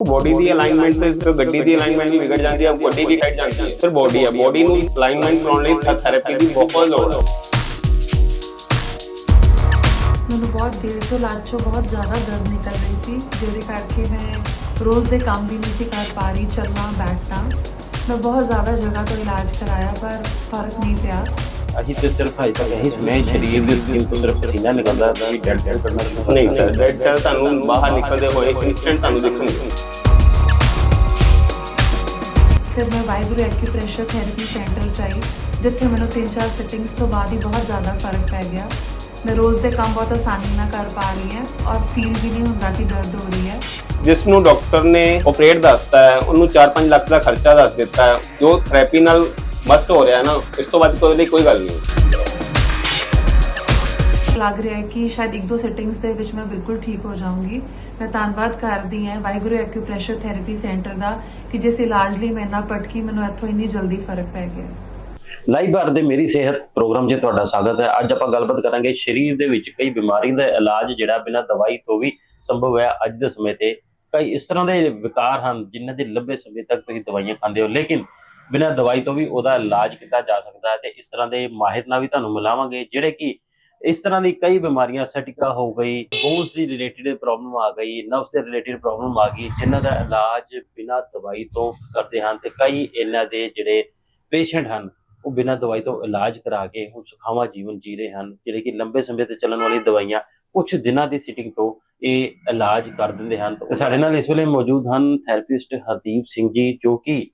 Body ਦੀ alignment ਤੇ ਸਿਰਫ ਗੱਡੀ ਦੀ ਅਲਾਈਨਮੈਂਟ ਵਿਗੜ ਜਾਂਦੀ ਹੈ ਗੱਡੀ ਵੀ ਖੜ ਜਾਂਦੀ ਹੈ ਫਿਰ ਬੋਡੀ ਹੈ ਬੋਡੀ ਨੂੰ ਅਲਾਈਨਮੈਂਟ ਕਰਾਉਣ ਲਈ ਥੈਰੇਪੀ ਦੀ ਬਹੁਤ ਲੋੜ ਹੈ ਮੈਨੂੰ ਬਹੁਤ ਦੇਰ ਤੋਂ ਲੱਤ 'ਚੋਂ ਬਹੁਤ ਜ਼ਿਆਦਾ ਦਰਦ ਨਿਕਲ ਰਹੀ ਸੀ ਜਿਹਦੇ ਕਰਕੇ ਮੈਂ ਰੋਜ਼ ਦੇ ਕੰਮ ਵੀ ਨਹੀਂ ਸੀ ਕਰ ਪਾ ਰਹੀ ਚੱਲਣਾ ਬੈਠਣਾ। ਮੈਂ ਬਹੁਤ ਜ਼ਿਆਦਾ ਜਗ੍ਹਾ ਤੋਂ ਇਲਾਜ ਕਰਾਇਆ ਪਰ ਫ਼ਰਕ ਨਹੀਂ ਪਿਆ। ਅਸੀਂ ਤੇ ਸਿਰਫ ਹਜੇ ਤੱਕ ਇਹੀ ਸੁਣਿਆ ਸਰੀਰ ਦੀ ਸਕਿਨ ਤੋਂ ਸਿਰਫ ਪਸੀਨਾ ਨਿਕਲਦਾ ਹੈ ਵੀ ਡੈਡ ਸੈਲ ਕਰਨਾ ਨਹੀਂ ਸਰ ਰੈਡ ਸੈਲ ਤੁਹਾਨੂੰ ਬਾਹਰ ਨਿਕਲਦੇ ਹੋਏ ਇਨਸਟੈਂਟ ਤੁਹਾਨੂੰ ਦਿਖਣਗੇ ਫਿਰ ਮੈਂ ਵਾਈਬਰੂ ਐਕਿਊਪ੍ਰੈਸ਼ਰ ਥੈਰੇਪੀ ਸੈਂਟਰ 'ਚ ਆਈ ਜਿੱਥੇ ਮੈਨੂੰ 3-4 ਸਿਟਿੰਗਸ ਤੋਂ ਬਾਅਦ ਹੀ ਬਹੁਤ ਜ਼ਿਆਦਾ ਫ਼ਰਕ ਪੈ ਗਿਆ। ਮੈਂ ਰੋਜ਼ ਦੇ ਕੰਮ ਬਹੁਤ ਆਸਾਨੀ ਨਾਲ ਕਰ ਪਾ ਰਹੀ ਹਾਂ ਔਰ ਫੀਲ ਵੀ ਨਹੀਂ ਹੁੰਦਾ ਕਿ ਦਰਦ ਹੋ ਰਹੀ ਹੈ। ਜਿਸ ਨੂੰ ਡਾਕਟਰ ਨੇ ਆਪਰੇਟ ਦੱਸਤਾ ਹੈ ਉਹਨੂੰ 4-5 ਲੱਖ ਦਾ ਖਰਚਾ ਦੱਸ ਦਿੱਤਾ ਹੈ। ਜੋ ਥੈਰੇਪੀ ਨਾਲ ਮਸਟ ਹੋ ਰਿਹਾ ਹੈ ਨਾ ਇਸ ਤੋਂ ਬਾਅਦ ਕੋਈ ਲਈ ਕੋਈ ਗੱਲ ਨਹੀਂ ਲੱਗ ਰਿਹਾ ਹੈ ਕਿ ਸ਼ਾਇਦ ਇੱਕ ਦੋ ਸਿਟਿੰਗਸ ਦੇ ਵਿੱਚ ਮੈਂ ਬਿਲਕੁਲ ਠੀਕ ਹੋ ਜਾਊਂਗੀ ਮੈਂ ਧੰਨਵਾਦ ਕਰਦੀ ਹਾਂ ਵਾਹਿਗੁਰੂ ਐਕਿਊਪ੍ਰੈਸ਼ਰ ਥੈਰੇਪੀ ਸੈਂਟਰ ਦਾ ਕਿ ਜਿਸ ਇਲਾਜ ਲਈ ਮੈਂ ਇੰਨਾ ਭਟਕੀ ਮੈਨੂੰ ਇੱਥੋਂ ਇੰਨੀ ਜਲਦੀ ਫ਼ਰਕ ਪੈ ਗਿਆ ਲਾਈਵ ਭਾਰਤ ਦੇ ਮੇਰੀ ਸਿਹਤ ਪ੍ਰੋਗਰਾਮ 'ਚ ਤੁਹਾਡਾ ਸਵਾਗਤ ਹੈ। ਅੱਜ ਆਪਾਂ ਗੱਲਬਾਤ ਕਰਾਂਗੇ ਸਰੀਰ ਦੇ ਵਿੱਚ ਕਈ ਬਿਮਾਰੀਆਂ ਦਾ ਇਲਾਜ ਜਿਹੜਾ ਬਿਨਾਂ ਦਵਾਈ ਤੋਂ ਵੀ ਸੰਭਵ ਹੈ ਅੱਜ ਦੇ ਸਮੇਂ ਤੇ। ਕਈ ਇਸ ਤਰ੍ਹਾਂ ਦੇ ਵਿਕਾਰ ਹਨ ਜਿਨ੍ਹਾਂ ਦੇ ਲੰਬੇ ਸਮੇਂ ਤੱਕ ਤੁਸੀਂ ਦਵਾਈਆਂ ਖਾਂਦੇ ਹੋ। ਲੇਕਿਨ ਬਿਨਾਂ ਦਵਾਈ ਤੋਂ ਵੀ ਉਹਦਾ ਇਲਾਜ ਕੀਤਾ ਜਾ ਸਕਦਾ ਹੈ ਤੇ ਇਸ ਤਰ੍ਹਾਂ ਦੇ ਮਾਹਿਰ ਨਾਲ ਵੀ ਤੁਹਾਨੂੰ ਮਿਲਾਵਾਂਗੇ, ਜਿਹੜੇ ਕਿ ਇਸ ਤਰ੍ਹਾਂ ਦੀ ਕਈ ਬਿਮਾਰੀਆਂ ਸਟਿਕਾ ਹੋ ਗਈ, ਬੋਨਸ ਦੀ ਰਿਲੇਟਡ ਪ੍ਰੋਬਲਮ ਆ ਗਈ ਨਰਵਸ ਦੇ ਰਿਲੇਟਡ ਪ੍ਰੋਬਲਮ ਆ ਗਈ, ਜਿਨ੍ਹਾਂ ਦਾ ਇਲਾਜ ਬਿਨਾਂ ਦਵਾਈ ਤੋਂ ਕਰਦੇ ਹਨ ਤੇ ਕਈ ਇਹਨਾਂ ਦੇ ਜਿਹੜੇ ਪੇਸ਼ੈਂਟ ਹਨ, ਉਹ ਬਿਨਾਂ ਦਵਾਈ ਤੋਂ ਇਲਾਜ ਕਰਾ ਕੇ ਹੁਣ ਸੁਖਾਵਾਂ ਜੀਵਨ ਜੀ ਰਹੇ ਹਨ, ਜਿਹੜੇ ਕਿ ਲੰਬੇ ਸਮੇਂ ਤੇ ਚੱਲਣ ਵਾਲੀ ਦਵਾਈਆਂ ਕੁਝ ਦਿਨਾਂ ਦੀ ਸਿਟਿੰਗ ਤੋਂ ਇਹ ਇਲਾਜ ਕਰ ਦਿੰਦੇ ਹਨ ਸਾਡੇ ਨਾਲ ਇਸ ਵੇਲੇ ਮੌਜੂਦ ਹਨ ਥੈਰੇਪਿਸਟ ਹਰਦੀਪ ਸਿੰਘ ਜੀ, ਜੋ ਕਿ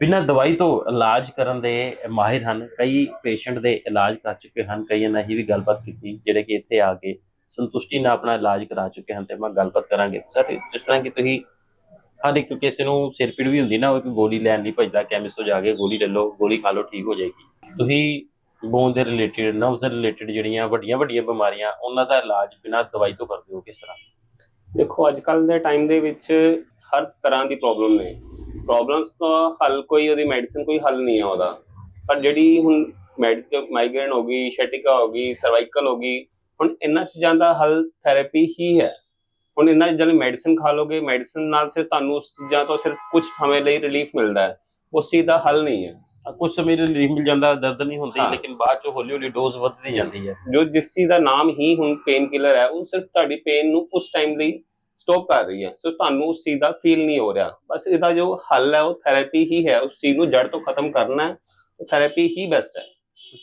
ਬਿਨਾਂ ਦਵਾਈ ਤੋਂ ਇਲਾਜ ਕਰਨ ਦੇ ਮਾਹਿਰ ਹਨ। ਕਈ ਪੇਸ਼ੈਂਟ ਦੇ ਇਲਾਜ ਕਰ ਚੁੱਕੇ ਹਨ। ਕਈਆਂ ਨਾਲ ਹੀ ਵੀ ਗੱਲਬਾਤ ਕੀਤੀ, ਜਿਹੜੇ ਕਿ ਇੱਥੇ ਆ ਕੇ ਸੰਤੁਸ਼ਟੀ ਨਾਲ ਆਪਣਾ ਇਲਾਜ ਕਰਾ ਚੁੱਕੇ ਹਨ ਤੇ ਮੈਂ ਗੱਲਬਾਤ ਕਰਾਂਗੇ। ਸਰ, ਜਿਸ ਤਰ੍ਹਾਂ ਕਿ ਤੁਸੀਂ ਹਰ ਇੱਕ ਕਿਸੇ ਨੂੰ ਸਿਰ ਪੀੜ ਵੀ ਹੁੰਦੀ ਨਾ, ਉਹ ਇੱਕ ਗੋਲੀ ਲੈਣ ਲਈ ਭੱਜਦਾ ਕੈਮਿਸਟ ਤੋਂ ਜਾ ਕੇ ਗੋਲੀ ਲੈ ਲਓ, ਗੋਲੀ ਖਾ ਲਓ, ਠੀਕ ਹੋ ਜਾਏਗੀ। ਤੁਸੀਂ ਬੋਨ ਦੇ ਰਿਲੇਟਡ ਨਰਵਸ ਦੇ ਰਿਲੇਟਡ ਜਿਹੜੀਆਂ ਵੱਡੀਆਂ ਵੱਡੀਆਂ ਬਿਮਾਰੀਆਂ, ਉਹਨਾਂ ਦਾ ਇਲਾਜ ਬਿਨਾਂ ਦਵਾਈ ਤੋਂ ਕਰਦੇ ਹੋ ਕਿਸ ਤਰ੍ਹਾਂ? ਦੇਖੋ, ਅੱਜ ਕੱਲ ਦੇ ਟਾਈਮ ਦੇ ਵਿੱਚ ਹਰ ਤਰ੍ਹਾਂ ਦੀ ਪ੍ਰੋਬਲਮ ਨੇ। ਪ੍ਰੋਬਲਮਸ ਦਾ ਹੱਲ ਕੋਈ ਉਹਦੀ ਮੈਡੀਸਿਨ ਕੋਈ ਹੱਲ ਨਹੀਂ ਹੈ ਉਹਦਾ। ਪਰ ਜਿਹੜੀ ਹੁਣ ਮਾਈਗ੍ਰੇਨ ਹੋ ਗਈ ਸ਼ੈਟਿਕਾ ਹੋ ਗਈ ਸਰਵਾਈਕਲ ਹੋ ਗਈ ਹੁਣ ਇਹਨਾਂ ਚੀਜ਼ਾਂ ਦਾ ਹੱਲ ਥੈਰੇਪੀ ਹੀ ਹੈ। ਹੁਣ ਇਹਨਾਂ ਲਈ ਮੈਡੀਸਿਨ ਖਾ ਲੋਗੇ ਮੈਡੀਸਿਨ ਨਾਲ ਸਿਰਫ ਤੁਹਾਨੂੰ ਉਸ ਚੀਜ਼ਾਂ ਤੋਂ ਸਿਰਫ ਕੁਝ ਸਮੇਂ ਲਈ ਰਿਲੀਫ ਮਿਲਦਾ ਹੈ। ਉਸ ਚੀਜ਼ ਦਾ ਹੱਲ ਨਹੀਂ ਹੈ। ਕੁਝ ਸਮੇਂ ਲਈ ਰਿਲੀਫ ਮਿਲ ਜਾਂਦਾ ਦਰਦ ਨਹੀਂ ਹੁੰਦੀ। ਲੇਕਿਨ ਬਾਅਦ ਚ ਹੌਲੀ ਹੌਲੀ ਡੋਜ਼ ਵੱਧਦੀ ਜਾਂਦੀ ਹੈ। ਜੋ ਜਿਸ ਚੀਜ਼ ਦਾ ਨਾਮ ਹੀ ਹੁਣ ਪੇਨ ਕਿਲਰ ਹੈ ਉਹ ਸਿਰਫ ਤੁਹਾਡੀ ਪੇਨ ਨੂੰ ਕੁਝ ਟਾਈਮ ਲਈ ਸਟਾਪ ਕਰ ਰਹੀ ਹੈ। ਸੋ ਤੁਹਾਨੂੰ ਉਸ ਚੀਜ਼ ਦਾ ਫੀਲ ਨਹੀਂ ਹੋ ਰਿਹਾ। ਬਸ ਇਹਦਾ ਜੋ ਹੱਲ ਹੈ ਉਹ ਥੈਰੇਪੀ ਹੀ ਹੈ। ਉਸ ਚੀਜ਼ ਨੂੰ ਜੜ ਤੋਂ ਖਤਮ ਕਰਨਾ ਹੈ। ਥੈਰੇਪੀ ਹੀ ਬੈਸਟ ਹੈ।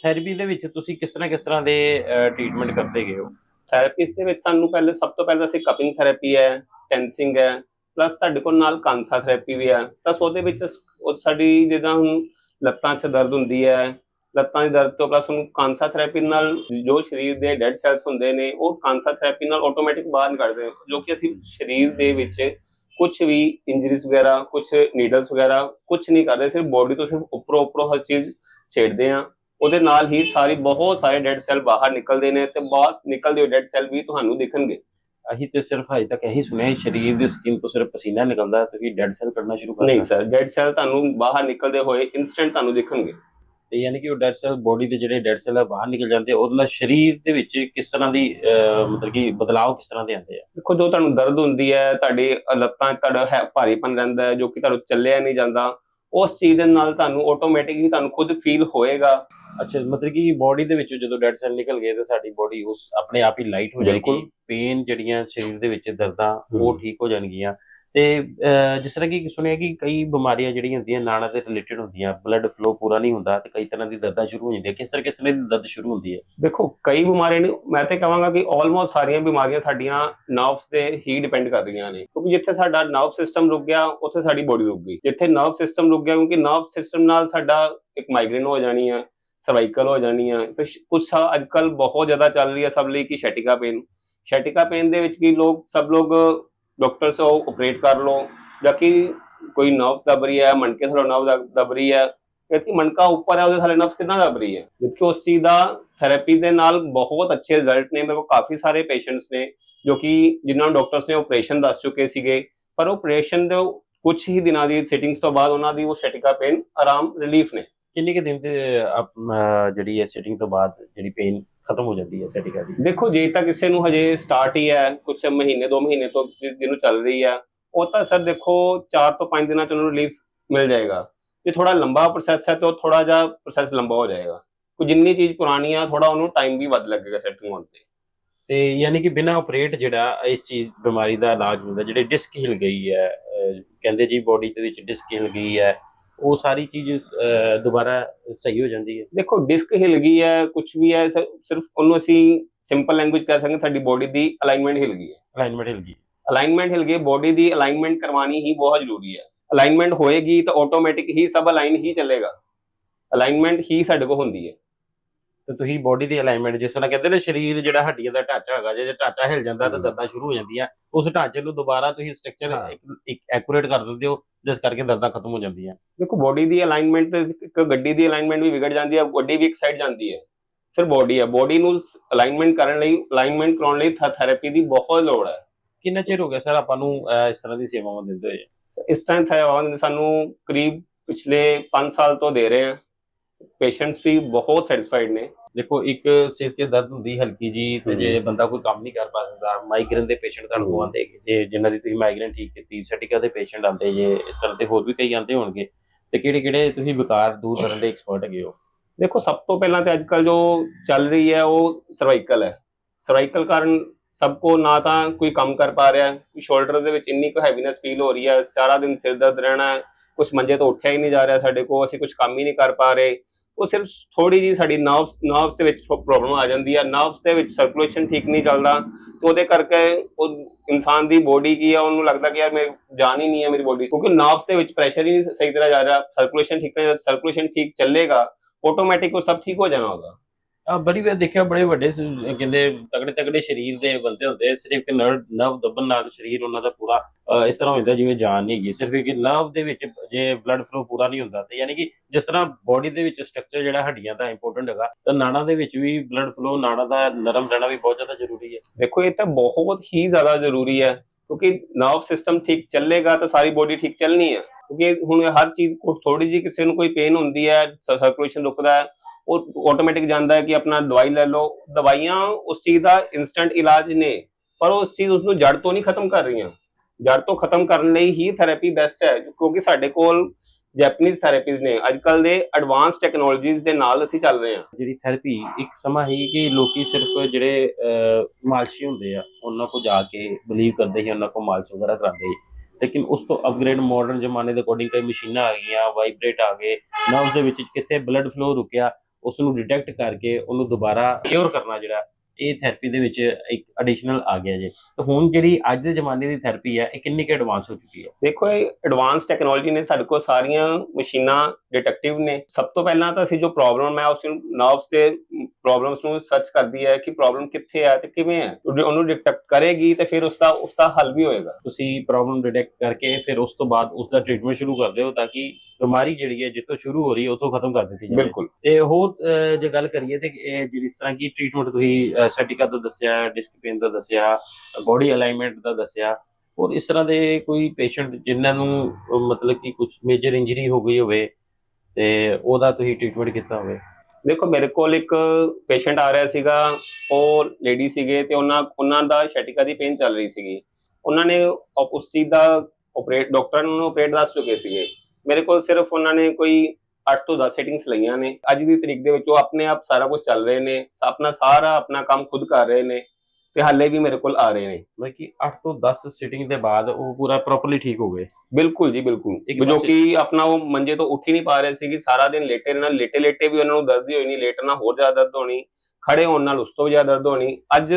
ਥੈਰੇਪੀ ਦੇ ਵਿੱਚ ਤੁਸੀਂ ਕਿਸ ਤਰ੍ਹਾਂ ਕਿਸ ਤਰ੍ਹਾਂ ਦੇ ਟ੍ਰੀਟਮੈਂਟ ਕਰਦੇ ਗਏ ਹੋ? ਥੈਰੇਪਿਸਟ ਦੇ ਵਿੱਚ ਸਾਨੂੰ ਪਹਿਲੇ ਸਭ ਤੋਂ ਪਹਿਲਾਂ ਅਸੀਂ ਕਪਿੰਗ ਥੈਰੇਪੀ ਹੈ ਟੈਂਸਿੰਗ ਹੈ ਪਲੱਸ ਸਾਡੇ ਕੋਲ ਨਾਲ ਕਾਂਸਾ ਥੈਰੇਪੀ ਵੀ ਹੈ। ਪਲੱਸ ਉਹਦੇ ਵਿੱਚ ਉਹ ਸਾਡੀ ਜਿੱਦਾਂ ਹੁਣ ਲੱਤਾਂ 'ਚ ਦਰਦ ਹੁੰਦੀ ਹੈ ਲੱਤਾਂ ਦੀ ਦਰਦ ਤੋਂ ਪਲੱਸ ਉਹਨੂੰ ਕਾਂਸਾ ਥੈਰੇਪੀ ਨਾਲ ਜੋ ਸਰੀਰ ਦੇ ਡੈਡ ਸੈਲਸ ਹੁੰਦੇ ਨੇ ਉਹ ਕਾਂਸਾ ਥੈਰੇਪੀ ਨਾਲ ਆਟੋਮੈਟਿਕ ਬਾਹਰ ਨਿਕਲਦੇ ਜੋ ਕਿ ਅਸੀਂ ਸਰੀਰ ਦੇ ਵਿੱਚ ਕੁਝ ਵੀ ਇੰਜਰੀਜ਼ ਵਗੈਰਾ ਕੁਝ ਨੀਡਲਸ ਵਗੈਰਾ ਕੁਝ ਨਹੀਂ ਕਰਦੇ ਸਿਰਫ ਬੋਡੀ ਤੋਂ ਸਿਰਫ ਉੱਪਰੋਂ ਉੱਪਰੋਂ ਹਰ ਚੀਜ਼ ਛੇੜਦੇ ਆ ਉਹਦੇ ਨਾਲ ਹੀ ਸਾਰੀ ਬਹੁਤ ਸਾਰੇ ਡੈਡ ਸੈੱਲ ਬਾਹਰ ਨਿਕਲਦੇ ਨੇ ਤੇ ਬਾਹਰ ਨਿਕਲਦੇ ਹੋਏ ਡੈਡ ਸੈੱਲ ਵੀ ਤੁਹਾਨੂੰ ਦਿਖਣਗੇ। ਅਸੀਂ ਤੇ ਸਿਰਫ ਹਜੇ ਤੱਕ ਇਹੀ ਸੁਣਿਆ ਹੈ ਸਰੀਰ ਦੀ ਸਕਿਨ ਤੋਂ ਸਿਰਫ ਪਸੀਨਾ ਨਿਕਲਦਾ ਹੈ ਤੁਸੀਂ ਡੈਡ ਸੈਲ ਕਰਨਾ ਸ਼ੁਰੂ ਕਰ ਨਹੀਂ ਸਰ ਡੈਡ ਸੈੱਲ ਤੁਹਾਨੂੰ ਬਾਹਰ ਨਿਕਲਦੇ ਹੋਏ ਇਨਸਟੈਂਟ ਤੁਹਾਨੂੰ ਦਿਖਣਗੇ। ਤੇ ਯਾਨੀ ਕਿ ਉਹ ਡੈਡ ਸੈਲ ਬੋਡੀ ਦੇ ਜਿਹੜੇ ਡੈਡ ਸੈਲ ਆ ਬਾਹਰ ਨਿਕਲ ਜਾਂਦੇ ਆ, ਉਹਦੇ ਨਾਲ ਸਰੀਰ ਦੇ ਵਿੱਚ ਕਿਸ ਤਰ੍ਹਾਂ ਦੀ ਅਹ, ਮਤਲਬ ਕਿ ਬਦਲਾਅ ਕਿਸ ਤਰ੍ਹਾਂ ਦੇ ਆਉਂਦੇ ਆ ਦੇਖੋ ਜੋ ਤੁਹਾਨੂੰ ਦਰਦ ਹੁੰਦੀ ਹੈ ਤੁਹਾਡੀ ਲੱਤਾਂ 'ਚ ਤੁਹਾਡਾ ਹੈ ਭਾਰੀਪਨ ਰਹਿੰਦਾ ਹੈ ਜੋ ਕਿ ਤੁਹਾਨੂੰ ਚੱਲਿਆ ਨਹੀਂ ਜਾਂਦਾ ਉਸ ਚੀਜ਼ ਦੇ ਨਾਲ ਤੁਹਾਨੂੰ ਆਟੋਮੈਟਿਕ ਹੀ ਤੁਹਾਨੂੰ ਖੁਦ ਫੀਲ ਹੋਏਗਾ ਅੱਛਾ ਮਤਲਬ ਕਿ ਬੋਡੀ ਦੇ ਵਿੱਚੋਂ ਜਦੋਂ ਡੈਡ ਸੈਲ ਨਿਕਲ ਗਏ ਤੇ ਸਾਡੀ ਬੋਡੀ ਉਸ ਆਪਣੇ ਆਪ ਹੀ ਲਾਈਟ ਹੋ ਜਾਏਗੀ ਬਿਲਕੁਲ। ਪੇਨ ਜਿਹੜੀਆਂ ਸਰੀਰ ਦੇ ਵਿੱਚ ਦਰਦਾਂ ਉਹ ਹਮ। ਠੀਕ ਹੋ ਜਾਣਗੀਆਂ ਤੇ ਜਿਸ ਤਰ੍ਹਾਂ ਕਿ ਸੁਣਿਆ ਕਿ ਕਈ ਬਿਮਾਰੀਆਂ ਜਿਹੜੀਆਂ ਹੁੰਦੀਆਂ ਨਾੜਾਂ ਦੇ ਰਿਲੇਟਡ ਹੁੰਦੀਆਂ ਬਲੱਡ ਫਲੋ ਪੂਰਾ ਨਹੀਂ ਹੁੰਦਾ ਤੇ ਕਈ ਤਰ੍ਹਾਂ ਦੀ ਦਰਦਾਂ ਸ਼ੁਰੂ ਹੋ ਜਾਂਦੀਆਂ। ਕਿਸ ਤਰ੍ਹਾਂ ਕਿਸ ਤਰ੍ਹਾਂ ਦੀ ਦਰਦ ਸ਼ੁਰੂ ਹੁੰਦੀ ਹੈ? ਦੇਖੋ, ਕਈ ਬਿਮਾਰੀਆਂ ਨੇ, ਮੈਂ ਤੇ ਕਹਾਂਗਾ ਕਿ ਆਲਮੋਸਟ ਸਾਰੀਆਂ ਬਿਮਾਰੀਆਂ ਸਾਡੀਆਂ ਨਰਵਸ ਤੇ ਹੀ ਡਿਪੈਂਡ ਕਰਦੀਆਂ ਨੇ। ਕਿਉਂਕਿ ਜਿੱਥੇ ਸਾਡਾ ਨਰਵ ਸਿਸਟਮ ਰੁਕ ਗਿਆ, ਉੱਥੇ ਸਾਡੀ ਬੋਡੀ ਰੁਕ ਗਈ। ਜਿੱਥੇ ਨਰਵ ਸਿਸਟਮ ਰੁਕ ਗਿਆ, ਕਿਉਂਕਿ ਨਰਵ ਸਿਸਟਮ ਨਾਲ ਸਾਡਾ ਇੱਕ ਮਾਈਗ੍ਰੇਨ ਹੋ ਜਾਣੀ ਹੈ ਸਰਵਾਈਕਲ ਹੋ ਜਾਣੀ ਹੈ ਫਿਰ ਕੁਝ ਅੱਜ ਕੱਲ ਬਹੁਤ ਜ਼ਿਆਦਾ ਚੱਲ ਰਹੀ ਹੈ ਸਭ ਲਈ ਕਿ ਸ਼ੈਟਿਕਾ ਪੇਨ ਸ਼ੈਟਿਕਾ ਪੇਨ ਦੇ ਵਿੱਚ ਕੀ ਲੋਕ, ਸਭ ਲੋਕ ਡਾਕਟਰਸ ਉਹ ਆਪਰੇਟ ਕਰ ਲਓ, ਜਾਂ ਕਿ ਕੋਈ ਨਰਵ ਦਬ ਰਹੀ ਹੈ, ਮਣਕੇ ਥੱਲੇ ਨਰਵ ਦਬ ਰਹੀ ਹੈ ਕਿ ਮਣਕਾ ਉੱਪਰ ਹੈ, ਉਹਦੇ ਥੱਲੇ ਨਰਵ ਕਿੱਦਾਂ ਦਬ ਰਹੀ ਹੈ? ਜਦਕਿ ਉਸ ਚੀਜ਼ ਦਾ ਥੈਰੇਪੀ ਦੇ ਨਾਲ ਬਹੁਤ ਅੱਛੇ ਰਿਜ਼ਲਟ ਨੇ, ਮੇਰੇ ਕੋਲ ਕਾਫੀ ਸਾਰੇ ਪੇਸ਼ੈਂਟਸ ਨੇ, ਜੋ ਕਿ ਜਿਨ੍ਹਾਂ ਨੂੰ ਡਾਕਟਰਸ ਨੇ ਆਪਰੇਸ਼ਨ ਦੱਸ ਚੁੱਕੇ ਸੀਗੇ, ਪਰ ਆਪਰੇਸ਼ਨ ਦੇ ਕੁਝ ਹੀ ਦਿਨਾਂ ਦੀ ਸਿਟਿੰਗਸ ਤੋਂ ਬਾਅਦ ਉਹਨਾਂ ਦੀ ਉਹ ਸ਼ੈਟਿਕਾ ਪੇਨ ਆਰਾਮ ਰਿਲੀਫ ਨੇ। ਕਿੰਨੇ ਕੁ ਦਿਨ ਤੇ ਜਿਹੜੀ ਹੈ ਸੈਟਿੰਗ ਤੋਂ ਬਾਅਦ ਜਿਹੜੀ ਪੇਨ ਖਤਮ ਹੋ ਜਾਂਦੀ ਹੈ ਸੈਟਿਕਾ ਦੀ ਦੇਖੋ ਜੇ ਤਾਂ ਕਿਸੇ ਨੂੰ ਹਜੇ ਸਟਾਰਟ ਹੀ ਹੈ ਕੁਝ ਮਹੀਨੇ ਦੋ ਮਹੀਨੇ ਤੋਂ ਜਿਹਨੂੰ ਚੱਲ ਰਹੀ ਹੈ ਉਹ ਤਾਂ ਸਰ ਦੇਖੋ 4 ਤੋਂ 5 ਦਿਨਾਂ ਚ ਉਹਨੂੰ ਰਿਲੀਫ ਮਿਲ ਜਾਏਗਾ। ਜੇ ਥੋੜਾ ਲੰਬਾ ਪ੍ਰੋਸੈਸ ਹੈ ਤਾਂ ਉਹ ਥੋੜਾ ਜਿਹਾ ਪ੍ਰੋਸੈਸ ਲੰਬਾ ਹੋ ਜਾਏਗਾ। ਕੋਈ ਜਿੰਨੀ ਚੀਜ਼ ਪੁਰਾਣੀ ਆ ਥੋੜਾ ਉਹਨੂੰ ਟਾਈਮ ਵੀ ਵੱਧ ਲੱਗੇਗਾ ਸੈਟਿੰਗ ਹੋਣ ਤੇ। ਤੇ ਯਾਨੀ ਕਿ ਬਿਨਾਂ ਆਪਰੇਟ ਜਿਹੜਾ ਇਸ ਚੀਜ਼ ਬਿਮਾਰੀ ਦਾ ਇਲਾਜ ਹੁੰਦਾ ਜਿਹੜੇ ਡਿਸਕ ਹਿਲ ਗਈ ਹੈ ਕਹਿੰਦੇ ਜੀ ਬੋਡੀ ਦੇ ਵਿੱਚ ਡਿਸਕ ਹਿਲ ਗਈ ਹੈ ਉਹ ਸਾਰੀ ਚੀਜ਼ ਅਹ ਦੁਬਾਰਾ ਸਹੀ ਹੋ ਜਾਂਦੀ ਹੈ। ਦੇਖੋ ਡਿਸਕ ਹਿਲ ਗਈ ਹੈ ਕੁਝ ਵੀ ਹੈ ਸਿਰਫ ਉਹਨੂੰ ਅਸੀਂ ਸਿੰਪਲ ਲੈਂਗੁਏਜ ਕਹਿ ਸਕਦੇ ਹਾਂ, ਸਾਡੀ ਬੋਡੀ ਦੀ ਅਲਾਈਨਮੈਂਟ ਹਿਲ ਗਈ ਹੈ। ਅਲਾਈਨਮੈਂਟ ਹਿਲ ਗਈ ਅਲਾਈਨਮੈਂਟ ਹਿਲ ਗਈ ਬੋਡੀ ਦੀ ਅਲਾਈਨਮੈਂਟ ਕਰਵਾਣੀ ਹੀ ਬਹੁਤ ਜ਼ਰੂਰੀ ਹੈ। ਅਲਾਈਨਮੈਂਟ ਹੋਏਗੀ ਤਾਂ ਆਟੋਮੈਟਿਕ ਹੀ ਸਭ ਅਲਾਈਨ ਹੀ ਚੱਲੇਗਾ। ਅਲਾਈਨਮੈਂਟ ਹੀ ਸਾਡੇ ਕੋਲ ਹੁੰਦੀ ਹੈ। ਤੇ ਤੁਸੀਂ ਬੋਡੀ ਦੀ ਅਲਾਈਨਮੈਂਟ ਜਿਸ ਤਰ੍ਹਾਂ ਕਹਿੰਦੇ ਨੇ ਸਰੀਰ ਜਿਹੜਾ ਹੱਡੀਆਂ ਦਾ ਢਾਂਚਾ ਹੈਗਾ ਜੇ ਢਾਂਚਾ ਹਿਲ ਜਾਂਦਾ ਤਾਂ। ਦਰਦਾਂ ਸ਼ੁਰੂ ਹੋ ਜਾਂਦੀਆਂ ਉਸ ਢਾਂਚੇ ਨੂੰ ਦੁਬਾਰਾ ਤੁਸੀਂ ਸਟਰਕਚਰ। ਇੱਕ ਐਕੂਰੇਟ ਕਰ ਦਿੰਦੇ ਹੋ ਜਿਸ ਕਰਕੇ ਦਰਦਾਂ ਖਤਮ ਹੋ ਜਾਂਦੀਆਂ। ਦੇਖੋ ਬੋਡੀ ਦੀ ਅਲਾਈਨਮੈਂਟ ਇੱਕ ਗੱਡੀ ਦੀ ਅਲਾਈਨਮੈਂਟ ਵੀ ਵਿਗੜ ਜਾਂਦੀ ਹੈ ਗੱਡੀ ਵੀ ਇੱਕ ਸਾਈਡ ਜਾਂਦੀ ਹੈ। ਫਿਰ ਬੋਡੀ ਹੈ ਬੋਡੀ ਨੂੰ ਅਲਾਈਨਮੈਂਟ ਕਰਨ ਲਈ ਅਲਾਈਨਮੈਂਟ ਕਰਾਉਣ ਲਈ ਥੈਰੇਪੀ ਦੀ ਬਹੁਤ ਲੋੜ ਹੈ। ਕਿੰਨਾ ਚਿਰ ਹੋ ਗਿਆ ਸਰ ਆਪਾਂ ਨੂੰ ਇਸ ਤਰ੍ਹਾਂ ਦੀ ਸੇਵਾਵਾਂ ਦਿੰਦੇ ਹੋਏ? ਇਸ ਤਰ੍ਹਾਂ ਥੈਰੇਪੀ ਸਾਨੂੰ ਕਰੀਬ ਪਿਛਲੇ 5 ਸਾਲ ਤੋਂ ਦੇ ਰਹੇ ਹਾਂ। ਪੇਸ਼ੈਂਟਸ ਵੀ ਬਹੁਤ ਸੈਟੀਸਫਾਈਡ ਨੇ। ਦੇਖੋ ਇੱਕ ਸਿਰ 'ਚ ਦਰਦ ਹੁੰਦੀ ਹਲਕੀ ਜੀ ਤੇ ਜੇ ਬੰਦਾ ਕੋਈ ਕੰਮ ਨਹੀਂ ਕਰ ਪਾਉਂਦਾ ਮਾਈਗ੍ਰੇਨ ਦੇ ਪੇਸ਼ੈਂਟ ਤੁਹਾਨੂੰ ਹਮ। ਆਉਂਦੇ ਜੇ ਜਿਨ੍ਹਾਂ ਦੀ ਤੁਸੀਂ ਮਾਈਗ੍ਰੇਨ ਠੀਕ ਕੀਤੀ ਸਟਿਕਾ ਦੇ ਪੇਸ਼ੈਂਟ ਆਉਂਦੇ ਜੇ ਇਸ ਤਰ੍ਹਾਂ ਦੇ ਹੋਰ ਵੀ ਕਈ ਆਉਂਦੇ ਹੋਣਗੇ ਤੇ ਕਿਹੜੇ ਕਿਹੜੇ ਤੁਸੀਂ ਵਿਕਾਰ ਦੂਰ ਕਰਨ ਦੇ ਐਕਸਪਰਟ ਹੈਗੇ ਹੋ? ਦੇਖੋ ਸਭ ਤੋਂ ਪਹਿਲਾਂ ਤੇ ਅੱਜਕੱਲ ਜੋ ਚੱਲ ਰਹੀ ਹੈ ਉਹ ਸਰਵਾਈਕਲ ਹੈ। ਸਰਵਾਈਕਲ ਕਾਰਨ ਸਭ ਕੋ ਨਾ ਤਾਂ ਕੋਈ ਕੰਮ ਕਰ ਪਾ ਰਿਹਾ ਕੋਈ ਸ਼ੋਲਡਰ ਦੇ ਵਿੱਚ ਇੰਨੀ ਕੁ ਹੈਵੀਨੈਸ ਫੀਲ ਹੋ ਰਹੀ ਹੈ ਸਾਰਾ ਦਿਨ ਸਿਰ ਦਰਦ ਰਹਿਣਾ ਹੈ ਕੁਝ ਮੰਜੇ ਤੋਂ ਉੱਠਿਆ ਹੀ ਨਹੀਂ ਜਾ ਰਿਹਾ ਸਾਡੇ ਕੋ ਅਸੀਂ ਕੁਝ ਕੰਮ ਹੀ ਨਹੀਂ ਕਰ ਪਾ ਰਹੇ। ਉਹ ਸਿਰਫ ਥੋੜੀ ਜੀ ਸਾਡੀ ਨਰਵਸ ਨਰਵਸ ਦੇ ਵਿੱਚ ਪ੍ਰੋਬਲਮ ਆ ਜਾਂਦੀ ਆ। ਨਰਵਸ ਦੇ ਵਿੱਚ ਸਰਕੂਲੇਸ਼ਨ ਠੀਕ ਨਹੀਂ ਚੱਲਦਾ। ਤੇ ਉਹਦੇ ਕਰਕੇ ਉਹ ਇਨਸਾਨ ਦੀ ਬੋਡੀ ਕੀ ਆ, ਉਹਨੂੰ ਲੱਗਦਾ ਕਿ ਯਾਰ ਮੇਰੀ ਜਾਨ ਹੀ ਨਹੀਂ ਹੈ ਮੇਰੀ ਬੋਡੀ ਕਿਉਂਕਿ ਨਰਵਸ ਦੇ ਵਿੱਚ ਪ੍ਰੈਸ਼ਰ ਹੀ ਨਹੀਂ ਸਹੀ ਤਰ੍ਹਾਂ ਜਾ ਰਿਹਾ। ਸਰਕੂਲੇਸ਼ਨ ਠੀਕ ਨਹੀਂ ਸਰਕੂਲੇਸ਼ਨ ਠੀਕ ਚੱਲੇਗਾ ਆਟੋਮੈਟਿਕ ਉਹ ਸਭ ਠੀਕ ਹੋ ਜਾਣਾ ਹੋਗਾ ਆ ਬੜੀ ਵਾਰ ਦੇਖਿਆ ਬੜੇ ਵੱਡੇ ਸ- ਕਹਿੰਦੇ ਤਗੜੇ ਤਗੜੇ ਸਰੀਰ ਦੇ ਬੰਦੇ ਹੁੰਦੇ ਸਿਰਫ ਇੱਕ ਨਰਵ ਨਰਵ ਦਬਨ ਨਾਲ ਸਰੀਰ ਉਹਨਾਂ ਦਾ ਪੂਰਾ ਅਹ, ਇਸ ਤਰ੍ਹਾਂ ਹੋ ਜਾਂਦਾ ਜਿਵੇਂ ਜਾਨ ਨਹੀਂ ਹੈਗੀ। ਸਿਰਫ ਇੱਕ ਨਰਵ ਦੇ ਵਿੱਚ ਜੇ ਬਲੱਡ ਫਲੋ ਪੂਰਾ ਨਹੀਂ ਹੁੰਦਾ ਤੇ ਯਾਨੀ ਕਿ ਜਿਸ ਤਰ੍ਹਾਂ ਬੋਡੀ ਦੇ ਵਿੱਚ ਸਟਰਕਚਰ ਜਿਹੜਾ ਹੱਡੀਆਂ ਦਾ ਇੰਪੋਰਟੈਂਟ ਹੈਗਾ ਤਾਂ ਨਾੜਾਂ ਦੇ ਵਿੱਚ ਵੀ ਬਲੱਡ ਫਲੋ ਨਾੜਾਂ ਦਾ ਨਰਮ ਰਹਿਣਾ ਵੀ ਬਹੁਤ ਜ਼ਿਆਦਾ ਜ਼ਰੂਰੀ ਹੈ। ਦੇਖੋ ਇਹ ਤਾਂ ਬਹੁਤ ਹੀ ਜ਼ਿਆਦਾ ਜ਼ਰੂਰੀ ਹੈ ਕਿਉਂਕਿ ਨਰਵ ਸਿਸਟਮ ਠੀਕ ਚੱਲੇਗਾ ਤਾਂ ਸਾਰੀ ਬੋਡੀ ਠੀਕ ਚੱਲਣੀ ਹੈ। ਕਿਉਂਕਿ ਹੁਣ ਹਰ ਚੀਜ਼ ਕੋ ਥੋੜੀ ਜੀ ਕਿਸੇ ਨੂੰ ਕੋਈ ਪੇਨ ਹੁੰਦੀ ਹੈ ਸਰਕੂਲੇਸ਼ਨ ਰੁਕਦਾ ਹੈ ਉਹ ਆਟੋਮੈਟਿਕ ਜਾਂਦਾ ਹੈ ਕਿ ਆਪਣਾ ਦਵਾਈ ਲੈ ਲਓ। ਦਵਾਈਆਂ ਉਸ ਚੀਜ਼ ਦਾ ਇਨਸਟੈਂਟ ਇਲਾਜ ਨੇ, ਪਰ ਉਸ ਚੀਜ਼ ਉਸ ਨੂੰ ਜੜ ਤੋਂ ਨਹੀਂ ਖਤਮ ਕਰ ਰਹੀਆਂ। ਜੜ ਤੋਂ ਖਤਮ ਕਰਨ ਲਈ ਹੀ ਥੈਰੇਪੀ ਬੈਸਟ ਹੈ, ਕਿਉਂਕਿ ਸਾਡੇ ਕੋਲ ਜੈਪਨੀਜ਼ ਥੈਰੇਪੀਜ਼ ਨੇ। ਅੱਜਕੱਲ ਦੇ ਐਡਵਾਂਸ ਟੈਕਨੋਲੋਜੀਜ਼ ਦੇ ਨਾਲ ਅਸੀਂ ਚੱਲ ਰਹੇ ਹਾਂ। ਜਿਹੜੀ ਥੈਰੇਪੀ ਇੱਕ ਸਮਾਂ ਹੀ ਕਿ ਲੋਕੀ ਸਿਰਫ ਜਿਹੜੇ ਮਾਲਸ਼ੀ ਹੁੰਦੇ ਆ, ਉਹਨਾਂ ਕੋ ਜਾ ਕੇ ਬਲੀਵ ਕਰਦੇ ਸੀ, ਉਹਨਾਂ ਕੋ ਮਾਲਸ਼ ਵਗੈਰਾ ਕਰਾਉਂਦੇ ਸੀ। ਲੇਕਿਨ ਉਸ ਤੋਂ ਅਪਗ੍ਰੇਡ ਮਾਡਰਨ ਜ਼ਮਾਨੇ ਦੇ ਅਕੋਰਡਿੰਗ ਕਈ ਮਸ਼ੀਨਾਂ ਆ ਗਈਆਂ ਵਾਈਬ੍ਰੇਟ ਆ ਗਏ ਨਰਵਸ ਦੇ ਵਿੱਚ ਕਿੱਥੇ ਬਲੱਡ ਫਲੋ ਰੁਕਿਆ ਉਸ ਨੂੰ ਡਿਟੈਕਟ ਕਰਕੇ ਉਹਨੂੰ ਦੁਬਾਰਾ ਕਿਉਰ ਕਰਨਾ ਜਿਹੜਾ ਇਹ ਥੈਰੇਪੀ ਦੇ ਵਿੱਚ ਇੱਕ ਐਡੀਸ਼ਨਲ ਆ ਗਿਆ ਜੇ। ਤੇ ਹੁਣ ਜਿਹੜੀ ਅੱਜ ਦੇ ਜ਼ਮਾਨੇ ਦੀ ਥੈਰੇਪੀ ਹੈ ਇਹ ਕਿੰਨੀ ਕੁ ਐਡਵਾਂਸ ਹੋ ਚੁੱਕੀ ਹੈ? ਦੇਖੋ ਇਹ ਐਡਵਾਂਸ ਟੈਕਨੋਲੋਜੀ ਨੇ ਸਾਡੇ ਕੋਲ ਸਾਰੀਆਂ ਮਸ਼ੀਨਾਂ ਡਿਟੈਕਟਿਵ ਨੇ। ਸਭ ਤੋਂ ਪਹਿਲਾਂ ਤਾਂ ਅਸੀਂ ਜੋ ਪ੍ਰੋਬਲਮ ਹੈ ਉਸ ਨੂੰ ਨਰਵਸ ਦੇ ਪ੍ਰੋਬਲਮਸ ਨੂੰ ਸਰਚ ਕਰਦੀ ਹੈ ਕਿ ਪ੍ਰੋਬਲਮ ਕਿੱਥੇ ਹੈ ਤੇ ਕਿਵੇਂ ਹੈ। ਉਹ- ਉਹਨੂੰ ਡਿਟੈਕਟ ਕਰੇਗੀ ਤੇ ਫਿਰ ਉਸ ਦਾ ਉਸ ਦਾ ਹੱਲ ਵੀ ਹੋਏਗਾ। ਤੁਸੀਂ ਪ੍ਰੋਬਲਮ ਡਿਟੈਕਟ ਕਰਕੇ ਫਿਰ ਉਸ ਤੋਂ ਬਾਅਦ ਉਸ ਦਾ ਟ੍ਰੀਟਮੈਂਟ ਸ਼ੁਰੂ ਕਰਦੇ ਹੋ ਤਾਂ ਕਿ ਬਿਮਾਰੀ ਜਿਹੜੀ ਹੈ ਜਿੱਥੋਂ ਸ਼ੁਰੂ ਹੋ ਰਹੀ ਹੈ ਉਤੋਂ ਖਤਮ ਕਰ ਦਿੱਤੀ ਜਾਵੇ। ਬਿਲਕੁਲ। ਤੇ ਹੋਰ ਜੇ ਗੱਲ ਕਰੀਏ ਤੇ ਇਹ ਜਿਹੜੀ ਇਸ ਤਰ੍ਹਾਂ ਕੀ ਟ੍ਰੀਟਮੈਂਟ ਤੁਸੀਂ ਸੈਟਿਕਾ ਦਾ ਦੱਸਿਆ ਡਿਸਕ ਪੇਨ ਦਾ ਦੱਸਿਆ ਬੋਡੀ ਅਲਾਈਨਮੈਂਟ ਦਾ ਦੱਸਿਆ ਹੋਰ ਇਸ ਤਰ੍ਹਾਂ ਦੇ ਕੋਈ ਪੇਸ਼ੈਂਟ ਜਿਨ੍ਹਾਂ ਨੂੰ ਮਤਲਬ ਕਿ ਕੁਝ ਮੇਜਰ ਇੰਜਰੀ ਹੋ ਗਈ ਹੋਵੇ ਤੇ ਉਹਦਾ ਤੁਸੀਂ ਟ੍ਰੀਟਮੈਂਟ ਕੀਤਾ ਹੋਵੇ। ਦੇਖੋ ਮੇਰੇ ਕੋਲ ਇੱਕ ਪੇਸ਼ੈਂਟ ਆ ਰਿਹਾ ਸੀਗਾ ਉਹ ਲੇਡੀ ਸੀਗੇ ਤੇ ਉਹਨਾਂ ਉਹਨਾਂ ਦਾ ਸ਼ੈਟਿਕਾ ਦੀ ਪੇਨ ਚੱਲ ਰਹੀ ਸੀਗੀ। ਉਹਨਾਂ ਨੇ ਉਸ ਚੀਜ਼ ਦਾ ਆਪਰੇਟ ਡਾਕਟਰ ਨੂੰ ਆਪਰੇਟ ਦੱਸ ਚੁੱਕੇ ਸੀਗੇ। ਮੇਰੇ ਕੋਲ ਸਿਰਫ ਉਹਨਾਂ ਨੇ ਕੋਈ 8 ਤੋਂ 10 ਸੈਟਿੰਗਸ ਲਈਆਂ ਨੇ। ਅੱਜ ਦੀ ਤਰੀਕ ਦੇ ਵਿੱਚ ਉਹ ਆਪਣੇ ਆਪ ਸਾਰਾ ਕੁਝ ਚੱਲ ਰਹੇ ਨੇ ਆਪਣਾ ਸਾਰਾ ਆਪਣਾ ਕੰਮ ਖੁਦ ਕਰ ਰਹੇ ਨੇ ਤੇ ਹਾਲੇ ਵੀ ਮੇਰੇ ਕੋਲ ਆ ਰਹੇ ਨੇ। ਮਤਲਬ ਕਿ 8 ਤੋਂ 10 ਸਿਟਿੰਗ ਦੇ ਬਾਅਦ ਉਹ ਪੂਰਾ ਪ੍ਰੋਪਰਲੀ ਠੀਕ ਹੋ ਗਏ। ਬਿਲਕੁਲ ਜੀ ਬਿਲਕੁਲ। ਜੋ ਕਿ ਆਪਣਾ ਉਹ ਮੰਜੇ ਤੋਂ ਉੱਠ ਹੀ ਨਹੀਂ ਪਾ ਰਹੇ ਸੀਗੇ ਸਾਰਾ ਦਿਨ ਲੇਟੇ ਰਹਿਣਾ ਲੇਟੇ ਲੇਟੇ ਵੀ ਉਹਨਾਂ ਨੂੰ ਦਰਦ ਹੀ ਹੋਈ ਨਹੀਂ ਲੇਟਣਾ ਹੋਰ ਜ਼ਿਆਦਾ ਦਰਦ ਹੋਣੀ ਖੜੇ ਹੋਣ ਨਾਲ ਉਸ ਤੋਂ ਜ਼ਿਆਦਾ ਦਰਦ ਹੋਣੀ। ਅੱਜ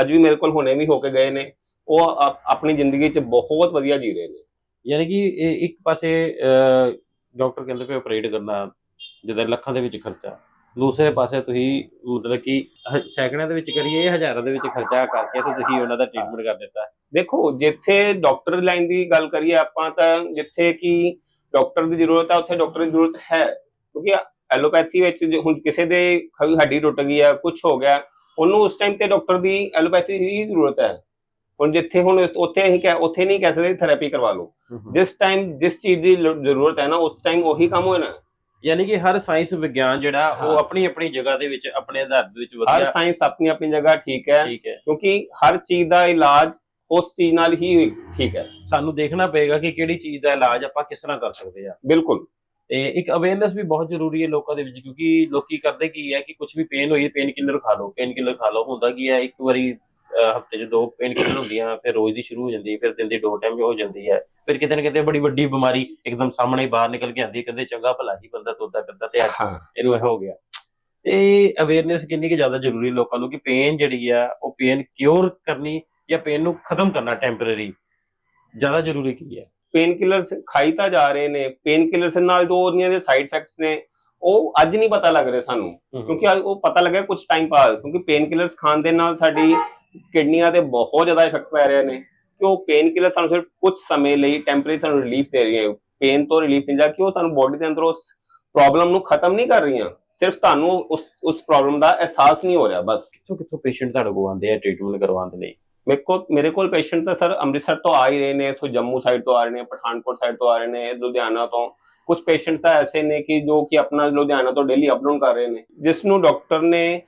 ਅੱਜ ਵੀ ਮੇਰੇ ਕੋਲ ਹੁਣੇ ਵੀ ਹੋ ਕੇ ਗਏ ਨੇ। ਉਹ ਆਪ- ਆਪਣੀ ਜ਼ਿੰਦਗੀ 'ਚ ਬਹੁਤ ਵਧੀਆ ਜੀ ਰਹੇ ਨੇ। ਯਾਨੀ ਕਿ ਇਹ ਇੱਕ ਪਾਸੇ ਡਾਕਟਰ ਕਹਿੰਦੇ ਪਏ ਆਪਰੇਟ ਕਰਨਾ ਜਿਹਦਾ ਲੱਖਾਂ ਦੇ ਵਿੱਚ ਖਰਚਾ। ਦੂਸਰੇ ਪਾਸੇ ਤੁਸੀਂ ਮਤਲਬ ਕਿ ਹ- ਦੇ ਵਿੱਚ ਕਰੀਏ ਹਜ਼ਾਰਾਂ ਦੇ ਵਿੱਚ ਖਰਚਾ ਕਰਕੇ ਤੇ ਤੁਸੀਂ ਉਹਨਾਂ ਦਾ ਟ੍ਰੀਟਮੈਂਟ ਕਰ ਦਿੱਤਾ। ਦੇਖੋ, ਜਿੱਥੇ ਡਾਕਟਰ ਲਾਈਨ ਦੀ ਗੱਲ ਕਰੀਏ ਆਪਾਂ ਤਾਂ ਜਿੱਥੇ ਕਿ ਡਾਕਟਰ ਦੀ ਜ਼ਰੂਰਤ ਹੈ ਉੱਥੇ ਡਾਕਟਰ ਦੀ ਜ਼ਰੂਰਤ ਹੈ। ਕਿਉਂਕਿ ਐਲੋਪੈਥੀ ਵਿੱਚ ਹੁਣ ਕਿਸੇ ਦੇ ਹੱਡੀ ਟੁੱਟ ਗਈ ਹੈ ਕੁਝ ਹੋ ਗਿਆ, ਉਹਨੂੰ ਉਸ ਟਾਈਮ ਤੇ ਡਾਕਟਰ ਦੀ ਐਲੋਪੈਥੀ ਦੀ ਜ਼ਰੂਰਤ ਹੈ। ਹੁਣ ਜਿੱਥੇ ਹੁਣ ਉੱਥੇ ਅਸੀਂ ਕਹਿ, ਉੱਥੇ ਨਹੀਂ ਕਹਿ ਸਕਦੇ ਥੈਰੇਪੀ ਕਰਵਾ ਲਓ। ਜਿਸ ਟਾਈਮ ਜਿਸ ਚੀਜ਼ ਦੀ ਜ਼ਰੂਰਤ ਹੈ ਨਾ ਉਸ ਟਾਈਮ ਉਹੀ ਕੰਮ ਹੋਣਾ। ਯਾਨੀ ਕਿ ਹਰ ਸਾਇੰਸ ਵਿਗਿਆਨ ਜਿਹੜਾ ਉਹ। ਆਪਣੀ ਆਪਣੀ ਜਗ੍ਹਾ ਦੇ ਵਿੱਚ ਆਪਣੇ ਆਧਾਰ ਦੇ ਵਿੱਚ ਹਰ ਵਧੀਆ ਸਾਇੰਸ ਆਪਣੀ ਆਪਣੀ ਜਗ੍ਹਾ ਠੀਕ ਹੈ ਠੀਕ ਹੈ ਕਿਉਂਕਿ ਹਰ ਚੀਜ਼ ਦਾ ਇਲਾਜ ਉਸ ਚੀਜ਼ ਨਾਲ ਹੀ ਠੀਕ ਹੈ ਸਾਨੂੰ ਦੇਖਣਾ ਪਏਗਾ ਕਿ ਕਿਹੜੀ ਚੀਜ਼ ਦਾ ਇਲਾਜ ਆਪਾਂ ਕਿਸ ਤਰ੍ਹਾਂ ਕਰ ਸਕਦੇ ਆ ਬਿਲਕੁਲ ਤੇ ਇੱਕ ਅਵੇਅਰਨੈਸ ਵੀ ਬਹੁਤ ਜ਼ਰੂਰੀ ਹੈ ਲੋਕਾਂ ਦੇ ਵਿੱਚ ਕਿਉਂਕਿ ਲੋਕੀ ਕਰਦੇ ਕੀ ਹੈ ਕਿ ਕੁਝ ਵੀ ਪੇਨ ਹੋਈ ਪੇਨ ਕਿਲਰ ਖਾ ਲਓ ਪੇਨ ਕਿਲਰ ਖਾ ਲਓ ਹੁੰਦਾ ਕੀ ਹੈ ਇੱਕ ਵਾਰੀ ਹਫ਼ਤੇ 'ਚ ਦੋ ਪੇਨ ਕਿਲਰ ਹੁੰਦੀਆਂ ਫਿਰ ਰੋਜ਼ ਦੀ ਸ਼ੁਰੂ ਹੋ ਜਾਂਦੀ ਹੈ ਫਿਰ ਦਿਨ ਦੀ ਦੋ ਟਾਈਮ ਹੋ ਜਾਂਦੀ ਹੈ। ਫਿਰ ਕਿਤੇ ਨਾ ਕਿਤੇ ਬੜੀ ਵੱਡੀ ਬਿਮਾਰੀ ਇੱਕਦਮ ਸਾਹਮਣੇ ਬਾਹਰ ਨਿਕਲ ਕੇ ਆਉਂਦੀ ਕਹਿੰਦੇ ਚੰਗਾ ਭਲਾ ਹੀ ਬੰਦਾ ਤੁਰਦਾ ਫਿਰਦਾ ਤੇ ਇਹਨੂੰ ਇਹ ਹੋ ਗਿਆ। ਤੇ ਅਵੇਅਰਨੈਸ ਕਿੰਨੀ ਕਿ ਜ਼ਿਆਦਾ ਜ਼ਰੂਰੀ ਲੋਕਾਂ ਨੂੰ ਕਿ ਪੇਨ ਜਿਹੜੀ ਆ ਉਹ ਪੇਨ ਕਿਉਰ ਕਰਨੀ ਜਾਂ ਪੇਨ ਨੂੰ ਖਤਮ ਕਰਨਾ ਟੈਂਪਰੇਰੀ ਜ਼ਿਆਦਾ ਜ਼ਰੂਰੀ ਕੀ ਹੈ? ਪੇਨ ਕਿਲਰਸ ਖਾਈ ਤਾਂ ਜਾ ਰਹੇ ਨੇ ਪੇਨ ਕਿਲਰਸ ਨਾਲ ਜੋ ਉਹਦੀਆਂ ਦੇ ਸਾਈਡ ਇਫੈਕਟਸ ਨੇ ਉਹ ਅੱਜ ਨਹੀਂ ਪਤਾ ਲੱਗ ਰਹੇ ਸਾਨੂੰ। ਕਿਉਂਕਿ ਉਹ ਪਤਾ ਲੱਗਿਆ ਕੁਝ ਟਾਈਮ ਬਾਅਦ ਕਿਉਂਕਿ ਪੇਨ ਕਿਲਰਸ ਖਾਣ ਦੇ ਨਾਲ ਸਾਡੀ ਕਿਡਨੀਆਂ ਤੇ ਬਹੁਤ ਜ਼ਿਆਦਾ ਇਫੈਕਟ ਪੈ ਰਿਹਾ ਨੇ। ਕਿ ਉਹ ਪੇਨ ਕਿਲਰ ਸਾਨੂੰ ਸਿਰਫ ਕੁਝ ਸਮੇਂ ਲਈ ਟੈਂਪਰੇਰੀ ਸਾਨੂੰ ਰਿਲੀਫ ਦੇ ਰਹੀਆਂ ਪੇਨ ਤੋਂ ਰਿਲੀਫ ਨਹੀਂ ਜਾ ਕਿ ਉਹ ਤੁਹਾਨੂੰ ਬੋਡੀ ਦੇ ਅੰਦਰ ਉਸ ਪ੍ਰੋਬਲਮ ਨੂੰ ਖਤਮ ਨਹੀਂ ਕਰ ਰਹੀਆਂ। ਸਿਰਫ ਤੁਹਾਨੂੰ ਉਸ ਉਸ ਪ੍ਰੋਬਲਮ ਦਾ ਅਹਿਸਾਸ ਨਹੀਂ ਹੋ ਰਿਹਾ ਬਸ। ਕਿੱਥੋਂ ਕਿੱਥੋਂ ਪੇਸ਼ੈਂਟ ਤੁਹਾਡੇ ਕੋਲ ਆਉਂਦੇ ਆ? ਟ੍ਰੀਟਮੈਂਟ ਕਰਵਾਉਣ ਦੇ ਲਈ? ਮੇਰੇ ਕੋਲ ਮੇਰੇ ਕੋਲ ਪੇਸ਼ੈਂਟ ਤਾਂ ਸਰ ਅੰਮ੍ਰਿਤਸਰ ਤੋਂ ਆ ਹੀ ਰਹੇ ਨੇ ਇਥੋਂ ਜੰਮੂ ਸਾਈਡ ਤੋਂ ਆ ਰਹੇ ਨੇ ਪਠਾਨਕੋਟ ਸਾਈਡ ਤੋਂ ਆ ਰਹੇ ਨੇ ਲੁਧਿਆਣਾ ਤੋਂ। ਕੁਝ ਪੇਸ਼ੈਂਟਸ ਤਾਂ ਐਸੇ ਨੇ ਕਿ ਜੋ ਕਿ ਆਪਣਾ ਲੁਧਿਆਣਾ ਤੋਂ ਡੇਲੀ ਅਪਡਾਊਨ ਕਰ ਰਹੇ ਨੇ। ਜਿਸ ਨੂੰ ਡਾਕਟਰ ਨੇ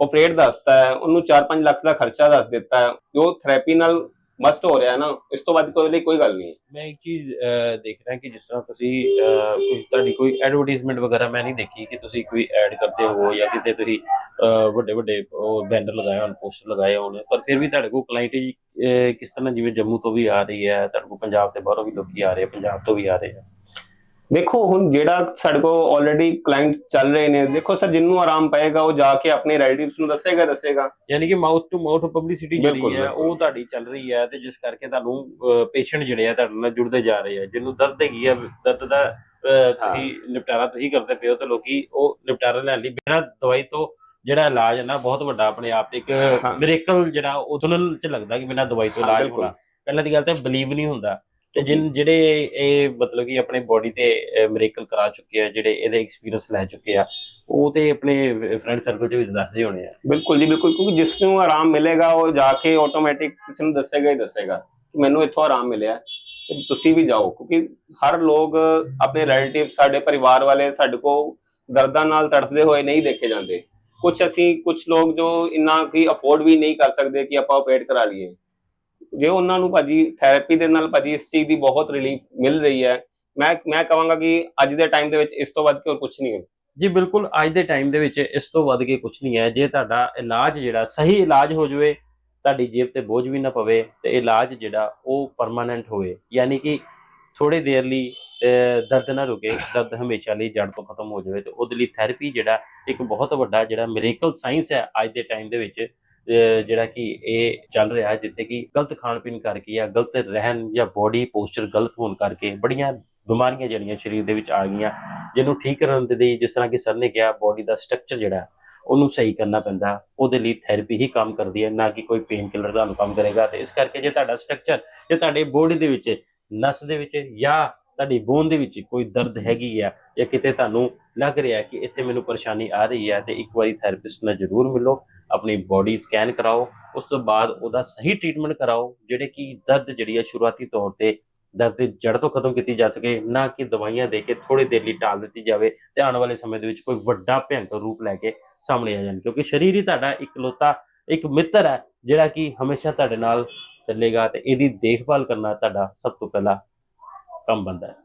ਆਪਰੇਟ ਦੱਸਤਾ ਹੈ, ਉਹਨੂੰ 4-5 ਲੱਖ ਦਾ ਖਰਚਾ ਦੱਸ ਦਿੱਤਾ ਹੈ, ਜੋ ਥੈਰੇਪੀ ਨਾਲ ਮਸਟ ਹੋ ਰਿਹਾ ਹੈ ਨਾ, ਇਸ ਤੋਂ ਵੱਧ ਕੋਈ ਲਈ ਕੋਈ ਗੱਲ ਨਹੀਂ ਮੈਂ ਇੱਕ ਚੀਜ਼ ਦੇਖ ਰਿਹਾ ਕਿ ਜਿਸ ਤਰ੍ਹਾਂ ਤੁਸੀਂ ਕੋਈ ਤੁਹਾਡੀ ਕੋਈ ਐਡਵਰਟਾਈਜ਼ਮੈਂਟ ਵਗੈਰਾ ਮੈਂ ਨਹੀਂ ਦੇਖੀ ਕਿ ਤੁਸੀਂ ਕੋਈ ਐਡ ਕਰਦੇ ਹੋ ਜਾਂ ਕਿਤੇ ਤੁਸੀਂ ਵੱਡੇ ਵੱਡੇ ਬੈਨਰ ਲਗਾਏ ਹੋਣ ਪੋਸਟਰ ਲਗਾਏ ਹੋਣ, ਪਰ ਫਿਰ ਵੀ ਤੁਹਾਡੇ ਕੋਲ ਕਲਾਇੰਟ ਕਿਸ ਤਰ੍ਹਾਂ ਜਿਵੇਂ ਜੰਮੂ ਤੋਂ ਵੀ ਆ ਰਹੀ ਹੈ, ਤੁਹਾਡੇ ਕੋਲ ਪੰਜਾਬ ਦੇ ਬਾਹਰੋਂ ਵੀ ਲੋਕੀ ਆ ਰਹੇ ਪੰਜਾਬ ਤੋਂ ਵੀ ਆ ਰਹੇ ਆ। ਦੇਖੋ ਹੁਣ ਜਿਹੜਾ ਸਾਡੇ ਕੋਲ ਆਲਰੇਡੀ ਕਲਾਇੰਟ ਚੱਲ ਰਹੇ ਨੇ ਦੇਖੋ ਸਰ ਜਿੰਨੂੰ ਆਰਾਮ ਪਏਗਾ ਉਹ ਜਾ ਕੇ ਆਪਣੇ ਰਿਲੇਟਿਵਸ ਨੂੰ ਦੱਸੇਗਾ ਦੱਸੇਗਾ ਯਾਨੀ ਕਿ ਮਾਊਥ ਟੂ ਮਾਊਥ ਪਬਲਿਸਿਟੀ ਜਿਹੜੀ ਹੈ। ਉਹ ਤੁਹਾਡੀ ਚੱਲ ਰਹੀ ਹੈ ਤੇ ਜਿਸ ਕਰਕੇ ਤੁਹਾਨੂੰ ਪੇਸ਼ੈਂਟ ਜਿਹੜੇ ਆ ਤੁਹਾਡੇ ਨਾਲ ਜੁੜਦੇ ਜਾ ਰਹੇ ਆ ਜਿਹਨੂੰ ਦਰਦ ਹੈਗੀ ਆ ਦਰਦ ਦਾ ਤੁਸੀਂ ਨਿਪਟਾਰਾ ਤੁਸੀਂ ਕਰਦੇ ਪਿਓ ਤੇ ਲੋਕੀ ਉਹ ਨਿਪਟਾਰਾ ਲੈਣ ਲਈ ਬਿਨਾਂ ਦਵਾਈ ਤੋਂ ਜਿਹੜਾ ਇਲਾਜ ਹੈ ਨਾ ਬਹੁਤ ਵੱਡਾ ਆਪਣੇ ਆਪ ਤੇ ਇੱਕ। ਮਿਰੇਕਲ ਜਿਹੜਾ ਉਹ ਸੁਣਨ ਚ ਲੱਗਦਾ ਕਿ ਬਿਨਾਂ ਦਵਾਈ ਤੋਂ ਇਲਾਜ। ਹੋਣਾ ਪਹਿਲਾਂ ਦੀ ਗੱਲ ਤਾਂ ਬਲੀਵ ਨਹੀਂ ਹੁੰਦਾ ਤੇ ਜਿਨ ਜਿਹੜੇ ਇਹ ਮਤਲਬ ਕਿ ਆਪਣੇ ਬੋਡੀ ਤੇ ਮਿਰੇਕਲ ਕਰਾ ਚੁੱਕੇ ਆ ਜਿਹੜੇ ਇਹਦੇ ਐਕਸਪੀਰੀਅੰਸ ਲੈ ਚੁੱਕੇ ਆ ਉਹ ਤੇ ਆਪਣੇ ਫਰੈਂਡ ਸਰਕਲ ਚ ਵੀ ਦੱਸਦੇ ਹੋਣੇ ਆ। ਬਿਲਕੁਲ ਜੀ ਬਿਲਕੁਲ ਕਿਉਂਕਿ ਜਿਸ ਨੂੰ ਆਰਾਮ ਮਿਲੇਗਾ ਉਹ ਜਾ ਕੇ ਆਟੋਮੈਟਿਕ ਕਿਸੇ ਨੂੰ ਦੱਸੇਗਾ ਹੀ ਦੱਸੇਗਾ ਕਿ ਮੈਨੂੰ ਇੱਥੋਂ ਆਰਾਮ ਮਿਲਿਆ ਤੇ ਤੁਸੀਂ ਵੀ ਜਾਓ ਕਿਉਂਕਿ ਹਰ ਲੋਕ ਆਪਣੇ ਰਿਲੇਟਿਵ ਸਾਡੇ ਪਰਿਵਾਰ ਵਾਲੇ ਸਾਡੇ ਕੋਲ ਦਰਦਾਂ ਨਾਲ ਤੜਫਦੇ ਹੋਏ ਨਹੀਂ ਦੇਖੇ ਜਾਂਦੇ। ਕੁਝ ਅਸੀਂ ਕੁਝ ਲੋਕ ਜੋ ਇੰਨਾ ਕੀ ਅਫੋਰਡ ਵੀ ਨਹੀਂ ਕਰ ਸਕਦੇ ਕਿ ਆਪਾਂ ਆਪਰੇਟ ਕਰਾ ਲਈਏ। ਜੇ ਉਹਨਾਂ ਨੂੰ ਭਾਜੀ ਥੈਰੇਪੀ ਦੇ ਨਾਲ ਭਾਜੀ ਇਸ ਚੀਜ਼ ਦੀ ਬਹੁਤ ਰਿਲੀਫ ਮਿਲ ਰਹੀ ਹੈ ਮੈਂ ਮੈਂ ਕਹਾਂਗਾ ਕਿ ਅੱਜ ਦੇ ਟਾਈਮ ਦੇ ਵਿੱਚ ਇਸ ਤੋਂ ਵੱਧ ਕੇ ਹੋਰ ਕੁਝ ਨਹੀਂ ਹੈ। ਜੀ ਬਿਲਕੁਲ ਅੱਜ ਦੇ ਟਾਈਮ ਦੇ ਵਿੱਚ ਇਸ ਤੋਂ ਵੱਧ ਕੇ ਕੁਝ ਨਹੀਂ ਹੈ। ਜੇ ਤੁਹਾਡਾ ਇਲਾਜ ਜਿਹੜਾ ਸਹੀ ਇਲਾਜ ਹੋ ਜਾਵੇ ਤੁਹਾਡੀ ਜੇਬ ਤੇ ਬੋਝ ਵੀ ਨਾ ਪਵੇ ਤੇ ਇਲਾਜ ਜਿਹੜਾ ਉਹ ਪਰਮਾਨੈਂਟ ਹੋਵੇ ਯਾਨੀ ਕਿ ਥੋੜੇ ਦੇਰ ਲਈ ਅਹ, ਦਰਦ ਨਾ ਰੁਕੇ ਦਰਦ ਹਮੇਸ਼ਾ ਲਈ ਜੜ ਤੋਂ ਖਤਮ ਹੋ ਜਾਵੇ ਤੇ ਉਹਦੇ ਲਈ ਥੈਰੇਪੀ ਜਿਹੜਾ ਇੱਕ ਬਹੁਤ ਵੱਡਾ ਜਿਹੜਾ ਮਿਰੇਕਲ ਸਾਇੰਸ ਹੈ ਅੱਜ ਦੇ ਟਾਈਮ ਦੇ ਵਿੱਚ ਜਿਹੜਾ ਕਿ ਇਹ ਚੱਲ ਰਿਹਾ ਜਿੱਥੇ ਕਿ ਗਲਤ ਖਾਣ ਪੀਣ ਕਰਕੇ ਜਾਂ ਗਲਤ ਰਹਿਣ ਜਾਂ ਬੋਡੀ ਪੋਸਚਰ ਗਲਤ ਹੋਣ ਕਰਕੇ ਬੜੀਆਂ ਬਿਮਾਰੀਆਂ ਜਿਹੜੀਆਂ ਸਰੀਰ ਦੇ ਵਿੱਚ ਆ ਗਈਆਂ, ਜਿਹਨੂੰ ਠੀਕ ਕਰਨ ਦੇ ਲਈ ਜਿਸ ਤਰ੍ਹਾਂ ਕਿ ਸਰ ਨੇ ਕਿਹਾ ਬੋਡੀ ਦਾ ਸਟਰਕਚਰ ਜਿਹੜਾ ਉਹਨੂੰ ਸਹੀ ਕਰਨਾ ਪੈਂਦਾ, ਉਹਦੇ ਲਈ ਥੈਰੇਪੀ ਹੀ ਕੰਮ ਕਰਦੀ ਹੈ, ਨਾ ਕਿ ਕੋਈ ਪੇਨ ਕਿਲਰ ਤੁਹਾਨੂੰ ਕੰਮ ਕਰੇਗਾ। ਤੇ ਇਸ ਕਰਕੇ ਜੇ ਤੁਹਾਡਾ ਸਟਰਕਚਰ ਜੇ ਤੁਹਾਡੇ ਬੋਡੀ ਦੇ ਵਿੱਚ ਨਸ ਦੇ ਵਿੱਚ ਜਾਂ ਤੁਹਾਡੀ ਬੋਨ ਦੇ ਵਿੱਚ ਕੋਈ ਦਰਦ ਹੈਗੀ ਆ ਜਾਂ ਕਿਤੇ ਤੁਹਾਨੂੰ ਲੱਗ ਰਿਹਾ ਕਿ ਇੱਥੇ ਮੈਨੂੰ ਪਰੇਸ਼ਾਨੀ ਆ ਰਹੀ ਹੈ ਤੇ ਇੱਕ ਵਾਰੀ ਥੈਰੇਪਿਸਟ ਨਾਲ ਜ਼ਰੂਰ ਮਿਲੋ। ਆਪਣੀ ਬੋਡੀ ਸਕੈਨ ਕਰਾਓ, ਉਸ ਤੋਂ ਬਾਅਦ ਉਹਦਾ ਸਹੀ ਟ੍ਰੀਟਮੈਂਟ ਕਰਾਓ, ਜਿਹੜੇ ਕਿ ਦਰਦ ਜਿਹੜੀ ਹੈ ਸ਼ੁਰੂਆਤੀ ਤੌਰ ਤੇ ਦਰਦ ਦੀ ਜੜ ਤੋਂ ਖਤਮ ਕੀਤੀ ਜਾ ਸਕੇ, ਨਾ ਕਿ ਦਵਾਈਆਂ ਦੇ ਕੇ ਥੋੜੀ ਦੇਰ ਲਈ ਟਾਲ ਦਿੱਤੀ ਜਾਵੇ ਤੇ ਆਉਣ ਵਾਲੇ ਸਮੇਂ ਦੇ ਵਿੱਚ ਕੋਈ ਵੱਡਾ ਭਿਆਨਕ ਰੂਪ ਲੈ ਕੇ ਸਾਹਮਣੇ ਆ ਜਾਣ, ਕਿਉਂਕਿ ਸਰੀਰ ਹੀ ਤੁਹਾਡਾ ਇਕਲੌਤਾ ਇੱਕ ਮਿੱਤਰ ਹੈ, ਜਿਹੜਾ ਕਿ ਹਮੇਸ਼ਾ ਤੁਹਾਡੇ ਨਾਲ ਚੱਲੇਗਾ ਤੇ ਇਹਦੀ ਦੇਖਭਾਲ ਕਰਨਾ ਤੁਹਾਡਾ ਸਭ ਤੋਂ ਪਹਿਲਾ ਕੰਮ ਬਣਦਾ ਹੈ।